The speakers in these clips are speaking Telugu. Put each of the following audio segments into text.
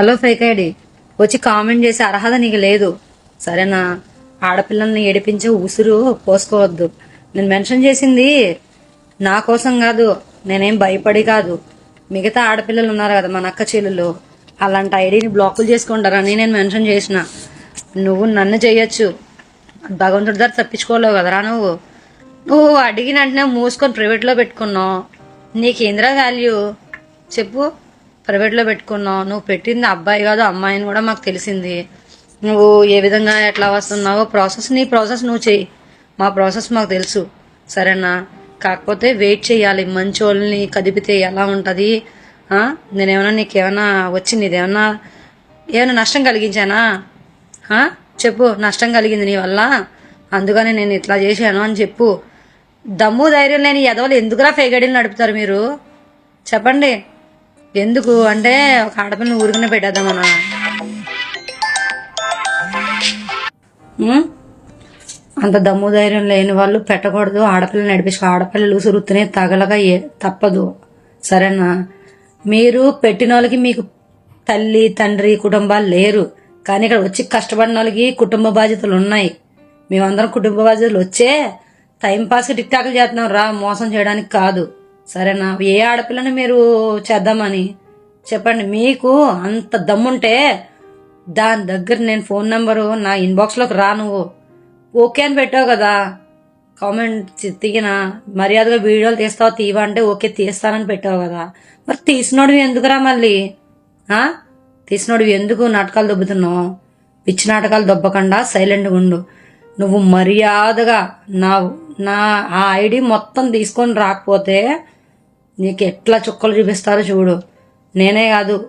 హలో ఫేక్ ఐడి వచ్చి కామెంట్ చేసే అర్హత నీకు లేదు. సరేనా? ఆడపిల్లల్ని ఏడిపించే ఉసురు పోసుకోవద్దు. నేను మెన్షన్ చేసింది నా కోసం కాదు నేనేం భయపడి కాదు. మిగతా ఆడపిల్లలు ఉన్నారు కదా మన అక్క చెల్లెలు అలాంటి ఐడిని బ్లాకులు చేసుకుంటారని నేను మెన్షన్ చేసిన. నువ్వు నన్ను చేయొచ్చు. భగవంతుడి దగ్గర తప్పించుకోలేవు కదరా నువ్వు? నువ్వు అడిగిన వెంటనే మూసుకొని ప్రైవేట్లో పెట్టుకున్నావు. నీకేంద్రా వాల్యూ చెప్పు. ప్రైవేట్లో పెట్టుకున్నావు. నువ్వు పెట్టింది అబ్బాయి కాదు అమ్మాయిని కూడా మాకు తెలిసింది. నువ్వు ఏ విధంగా ఎట్లా వస్తున్నావో ప్రాసెస్ నీ ప్రాసెస్ నువ్వు చెయ్యి. మా ప్రాసెస్ మాకు తెలుసు. సరేనా? కాకపోతే వెయిట్ చేయాలి మంచి వాళ్ళని కదిపితే ఎలా ఉంటుంది? నేనేమన్నా ఏమైనా వచ్చి నీదేమన్నా ఏమైనా నష్టం కలిగించానా? చెప్పు నష్టం కలిగింది నీ వల్ల. అందుకని నేను ఇట్లా చేశాను అని చెప్పు. దమ్ము ధైర్యం లేని ఎదవలు ఎందుకురా ఫేగడీలు నడుపుతారు మీరు? చెప్పండి. ఎందుకు? అంటే ఒక ఆడపిల్లని ఊరికనే పెట్టేద్దాం మనం అంత దమ్ము ధైర్యం లేని వాళ్ళు పెట్టకూడదు. ఆడపిల్లలు నడిపించు ఆడపిల్లలు సురుతునే తగలగా ఏ తప్పదు. సరేనా? మీరు పెట్టిన వాళ్ళకి మీకు తల్లి తండ్రి కుటుంబాలు లేరు. కానీ ఇక్కడ వచ్చి కష్టపడిన వాళ్ళకి కుటుంబ బాధ్యతలు ఉన్నాయి. మేమందరం కుటుంబ బాధ్యతలు వచ్చే టైం పాస్కి టిక్ టాక్లు చేస్తున్నాం. రా మోసం చేయడానికి కాదు. సరేనా? ఏ ఆడపిల్లని మీరు చేద్దామని? చెప్పండి. మీకు అంత దమ్ముంటే దాని దగ్గర నేను ఫోన్ నెంబరు నా ఇన్బాక్స్లోకి రా నువ్వు. ఓకే అని పెట్టావు కదా. కామెంట్ తీగిన మర్యాదగా వీడియోలు తీస్తావు? తీవా అంటే ఓకే తీస్తానని పెట్టావు కదా. మరి తీసినోడివి ఎందుకురా మళ్ళీ? తీసినోడివి ఎందుకు నాటకాలు దొబ్బుతున్నావు? పిచ్చి నాటకాలు దొబ్బకుండా సైలెంట్గా ఉండు. నువ్వు మర్యాదగా నా నా ఆ ఐడి మొత్తం తీసుకొని రాకపోతే నీకు ఎట్లా చుక్కలు చూపిస్తారో చూడు. నేనే కాదు.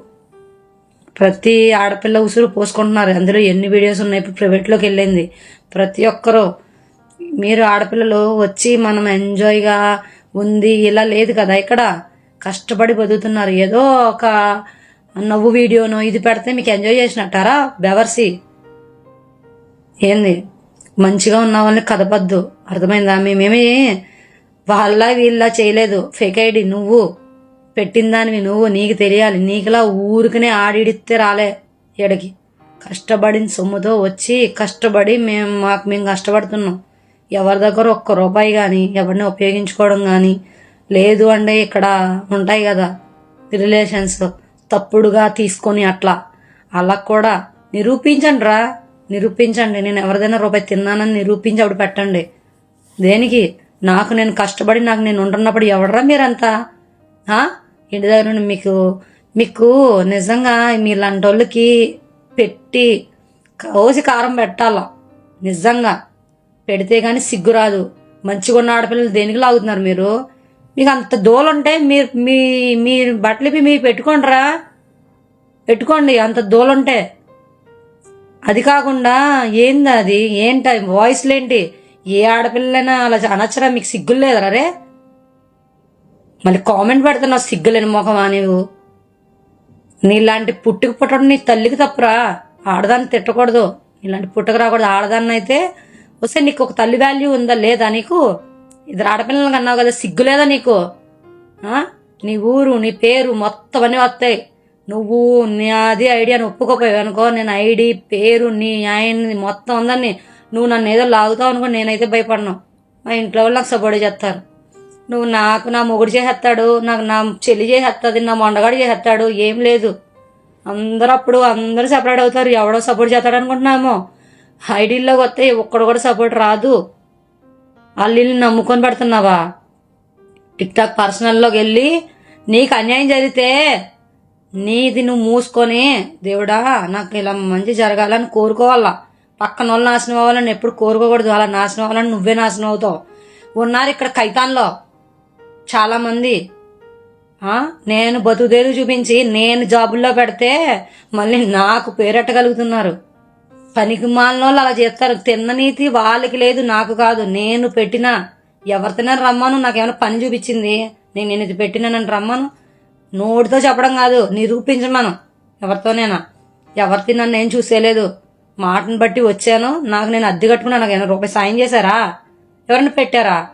ప్రతి ఆడపిల్ల ఉసురు పోసుకుంటున్నారు. అందులో ఎన్ని వీడియోస్ ఉన్నాయి? ఇప్పుడు ప్రైవేట్లోకి వెళ్ళింది. ప్రతి ఒక్కరూ. మీరు ఆడపిల్లలు వచ్చి మనం ఎంజాయ్గా ఉంది ఇలా లేదు కదా ఇక్కడ? కష్టపడి బతుకుతున్నారు. ఏదో ఒక నవ్వు వీడియోను ఇది పెడితే మీకు ఎంజాయ్ చేసినట్టారా? బెవర్సి. ఏంది? మంచిగా ఉన్న వాళ్ళని కదపద్దు. అర్థమైందా? మేమేమి వాళ్ళ వీళ్ళ చేయలేదు. ఫేక్ ఐడి నువ్వు. పెట్టిందానివి నువ్వు. నీకు తెలియాలి. నీకులా ఊరికనే ఆడిడితే రాలే ఎడకి కష్టపడిన సొమ్ముతో వచ్చి కష్టపడి మేము మాకు మేము కష్టపడుతున్నాం. ఎవరి దగ్గర ఒక్క రూపాయి కానీ ఎవరిని ఉపయోగించుకోవడం కానీ లేదు అంటే ఇక్కడ ఉంటాయి కదా రిలేషన్స్. తప్పుడుగా తీసుకొని అట్లా. అలా కూడా నిరూపించండి రా నిరూపించండి. నేను ఎవరిదైనా రూపాయి తిన్నానని నిరూపించి అప్పుడు పెట్టండి. దేనికి? నాకు నేను కష్టపడి నాకు నేను ఉంటున్నప్పుడు ఎవడరా మీరంతా? ఇంటి దగ్గర మీకు మీకు నిజంగా మీలాంటి వాళ్ళకి పెట్టి కోసి కారం పెట్టాల. నిజంగా. పెడితే కానీ సిగ్గు రాదు మంచిగా ఉన్న ఆడపిల్లలు దేనికి లాగుతున్నారు మీరు? మీకు అంత దూలుంటే మీరు మీ మీ బట్టలు మీరు పెట్టుకోండిరా. పెట్టుకోండి అంత దూలుంటే. అది కాకుండా ఏంది అది? ఏంట వాయిస్లేంటి? ఏ ఆడపిల్లైనా అలా అనొచ్చరా? మీకు సిగ్గులు లేదరా రే? మళ్ళీ కామెంట్ పెడుతున్నావు సిగ్గులేని ముఖమా నువ్వు నీలాంటి పుట్టుకు పుట్టడం నీ తల్లికి తప్పురా. ఆడదాన్ని తిట్టకూడదు. ఇలాంటి పుట్టుకు రాకూడదు. ఆడదాన్ని అయితే వస్తే నీకు ఒక తల్లి వాల్యూ ఉందా లేదా నీకు? ఇద్దరు ఆడపిల్లలకి అన్నావు కదా సిగ్గు లేదా నీకు? నీ ఊరు నీ పేరు మొత్తం అన్నీ వస్తాయి. నువ్వు నీ అది ఐడియాని ఒప్పుకోపోయావు అనుకో నేను ఐడి పేరు నీ ఆయన మొత్తం ఉందని నువ్వు నన్ను ఏదో లాగుతావు అనుకో నేనైతే భయపడను. మా ఇంట్లో వాళ్ళు నాకు సపోర్ట్ చేస్తారు. నువ్వు నాకు నా మొగుడు చేసేస్తాడు నాకు నా చెల్లి చేసేస్తుంది నా మొండగాడు చేసేస్తాడు ఏం లేదు. అందరూ అప్పుడు అందరూ సపరేట్ అవుతారు. ఎవడో సపోర్ట్ చేస్తాడు అనుకుంటున్నామో. ఐడీల్లోకి వస్తే ఒక్కడు కూడా సపోర్ట్ రాదు. వాళ్ళు నమ్ముకొని పెడుతున్నావా? టిక్ టాక్ పర్సనల్లోకి వెళ్ళి నీకు అన్యాయం జరిగితే నీది నువ్వు మూసుకొని దేవుడా నాకు ఇలా మంచి జరగాలని కోరుకోవాలా? పక్కన వాళ్ళు నాశనం అవ్వాలని ఎప్పుడు కోరుకోకూడదు. అలా నాశనం అవ్వాలని నువ్వే నాశనం అవుతావు. ఉన్నారు ఇక్కడ కైతాన్లో చాలామంది. నేను బతుదేలు చూపించి నేను జాబుల్లో పెడితే మళ్ళీ నాకు పేరెట్టగలుగుతున్నారు. పనికి మాలిన వాళ్ళు అలా చేస్తారు. తిన్ననీతి వాళ్ళకి లేదు నాకు కాదు. నేను పెట్టిన ఎవరితోనే రమ్మను. నాకేమైనా పని చూపించింది. నేను నేను ఇది పెట్టినానని నన్ను రమ్మను. నోటితో చెప్పడం కాదు నిరూపించమను. ఎవరితోనేనా. ఎవరితో నన్ను ఏం చూసేలేదు. మాటను బట్టి వచ్చాను. నాకు నేను అద్దె కట్టుకున్నా నాకు ఏమైనా రూపాయి సాయం చేశారా? ఎవరైనా పెట్టారా?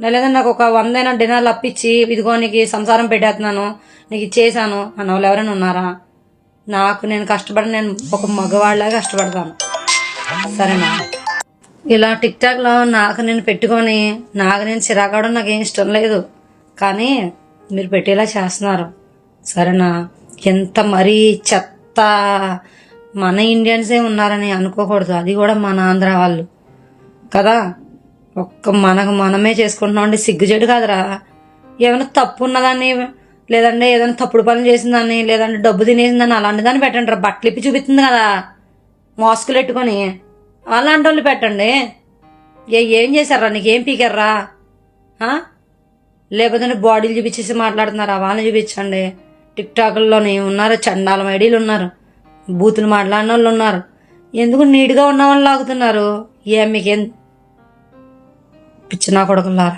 లేదా నాకు ఒక వందైనా డిన్నర్లు అప్పించి ఇదిగో నీకు సంసారం పెట్టేస్తున్నాను నీకు ఇచ్చేసాను అన్న వాళ్ళు ఎవరైనా ఉన్నారా? నాకు నేను కష్టపడి నేను ఒక మగవాళ్ళగా కష్టపడతాను. సరేనా? ఇలా టిక్ టాక్లో నాకు నేను పెట్టుకొని నాకు నేను చిరాకడం నాకు ఏం ఇష్టం లేదు. కానీ మీరు పెట్టేలా చేస్తున్నారు. సరేనా? ఎంత మరీ చెత్త మన ఇండియన్సే ఉన్నారని అనుకోకూడదు. అది కూడా మన ఆంధ్ర వాళ్ళు. కదా? ఒక్క మనకు మనమే చేసుకుంటున్నాం సిగ్గుచేటు కాదురా. ఏమైనా తప్పు ఉన్నదాన్ని లేదంటే ఏదైనా తప్పుడు పనులు చేసిందని లేదంటే డబ్బు తినేసిందని అలాంటి దాన్ని పెట్టండి రా. బట్టలు ఇప్పి చూపిస్తుంది కదా. మాస్కులు పెట్టుకొని. అలాంటి వాళ్ళు పెట్టండి. ఏ ఏం చేశారా? నీకేం పీకారా? పీకర్రా లేకపోతే బాడీలు చూపించేసి మాట్లాడుతున్నారా? వాళ్ళని చూపించండి. టిక్టాక్లోనే ఉన్నారు? చండాలం ఐడీలు ఉన్నారు. బూతులు మాట్లాడిన వాళ్ళు ఉన్నారు. ఎందుకు నీట్గా ఉన్న వాళ్ళు లాగుతున్నారు? ఏ మీకేం పిచ్చిన కొడుకులారా?